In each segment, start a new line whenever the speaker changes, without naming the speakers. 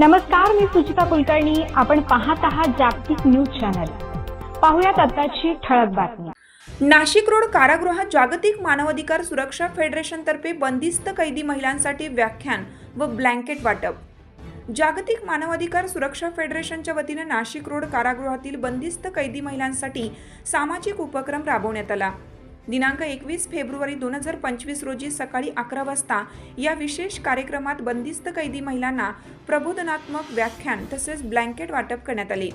नमस्कार मी सुचिता कुलकर्णी. आपण पाहत आहात जागतिक न्यूज चॅनल. पाहुयात आताची ठळक बातमी.
नाशिक रोड कारागृहात जागतिक मानवाधिकार सुरक्षा फेडरेशनतर्फे बंदिस्त कैदी महिलांसाठी व्याख्यान व ब्लँकेट वाटप. जागतिक मानवाधिकार सुरक्षा फेडरेशनच्या वतीने नाशिक रोड कारागृहातील बंदिस्त कैदी महिलांसाठी सामाजिक उपक्रम राबवण्यात आला. दिनांक एकवीस फेब्रुवारी दोन हजार पंचवीस रोजी सकाळी अकरा वाजता या विशेष कार्यक्रमात बंदिस्त कैदी महिलांना प्रबोधनात्मक व्याख्यान तसेच ब्लँकेट वाटप करण्यात आले.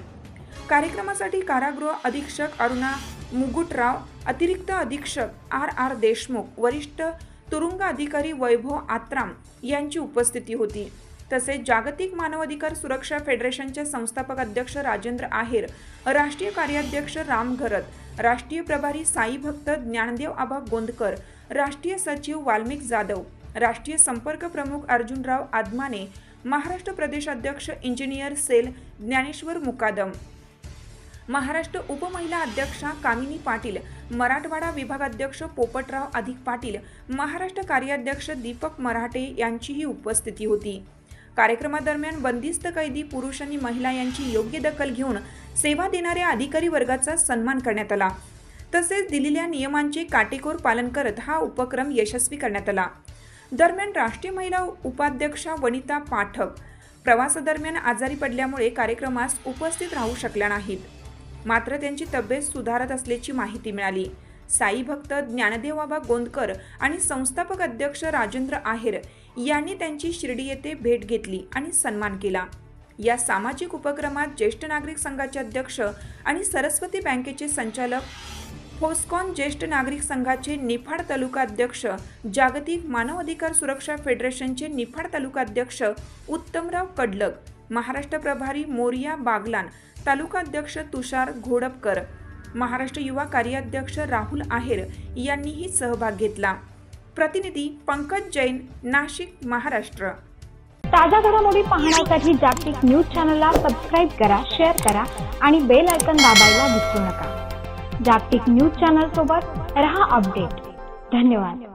कार्यक्रमासाठी कारागृह अधीक्षक अरुणा मुगुटराव अतिरिक्त अधीक्षक आर आर देशमुख वरिष्ठ तुरुंग अधिकारी वैभव आत्राम यांची उपस्थिती होती. तसेच जागतिक मानवाधिकार सुरक्षा फेडरेशनचे संस्थापक अध्यक्ष राजेंद्र आहेर राष्ट्रीय कार्याध्यक्ष राम घरत राष्ट्रीय प्रभारी साई भक्त ज्ञानदेव आबा गोंदकर राष्ट्रीय सचिव वाल्मिक जाधव राष्ट्रीय संपर्क प्रमुख अर्जुनराव आदमाने महाराष्ट्र प्रदेश अध्यक्ष इंजिनियर सेल ज्ञानेश्वर मुकादम. महाराष्ट्र उपमहिला अध्यक्षा कामिनी पाटील मराठवाडा विभागाध्यक्ष पोपटराव अधिक पाटील महाराष्ट्र कार्याध्यक्ष दीपक मराठे यांचीही उपस्थिती होती. कार्यक्रमादरम्यान बंदिस्त कैदी पुरुष आणि महिला यांची योग्य दखल घेऊन सेवा देणाऱ्या अधिकारी वर्गाचा सन्मान करण्यात आला. तसेच दिलेल्या नियमांचे काटेकोर पालन करत हा उपक्रम यशस्वी करण्यात आला. दरम्यान राष्ट्रीय महिला उपाध्यक्षा वनिता पाठक प्रवासादरम्यान आजारी पडल्यामुळे कार्यक्रमास उपस्थित राहू शकल्या नाहीत. मात्र त्यांची तब्येत सुधारत असल्याची माहिती मिळाली. साई भक्त ज्ञानदेवबाबा गोंदकर आणि संस्थापक अध्यक्ष राजेंद्र आहेर यांनी त्यांची शिर्डी येथे भेट घेतली आणि सन्मान केला. या सामाजिक उपक्रमात ज्येष्ठ नागरिक संघाचे अध्यक्ष आणि सरस्वती बँकेचे संचालक फोस्कॉन ज्येष्ठ नागरिक संघाचे निफाड तालुका अध्यक्ष जागतिक मानव अधिकार सुरक्षा फेडरेशनचे निफाड तालुका अध्यक्ष उत्तमराव कडलग महाराष्ट्र प्रभारी मोरिया बागलान तालुका अध्यक्ष तुषार घोडपकर महाराष्ट्र युवा कार्याध्यक्ष राहुल आहेर यांनीही सहभाग घेतला. प्रतिनिधी पंकज जैन नाशिक महाराष्ट्र.
ताज्या घडामोडी पाहण्यासाठी जागतिक न्यूज चॅनलला सबस्क्राईब करा शेअर करा आणि बेल आयकन दाबायला विसरू नका. जागतिक न्यूज चॅनल सोबत रहा अपडेट. धन्यवाद.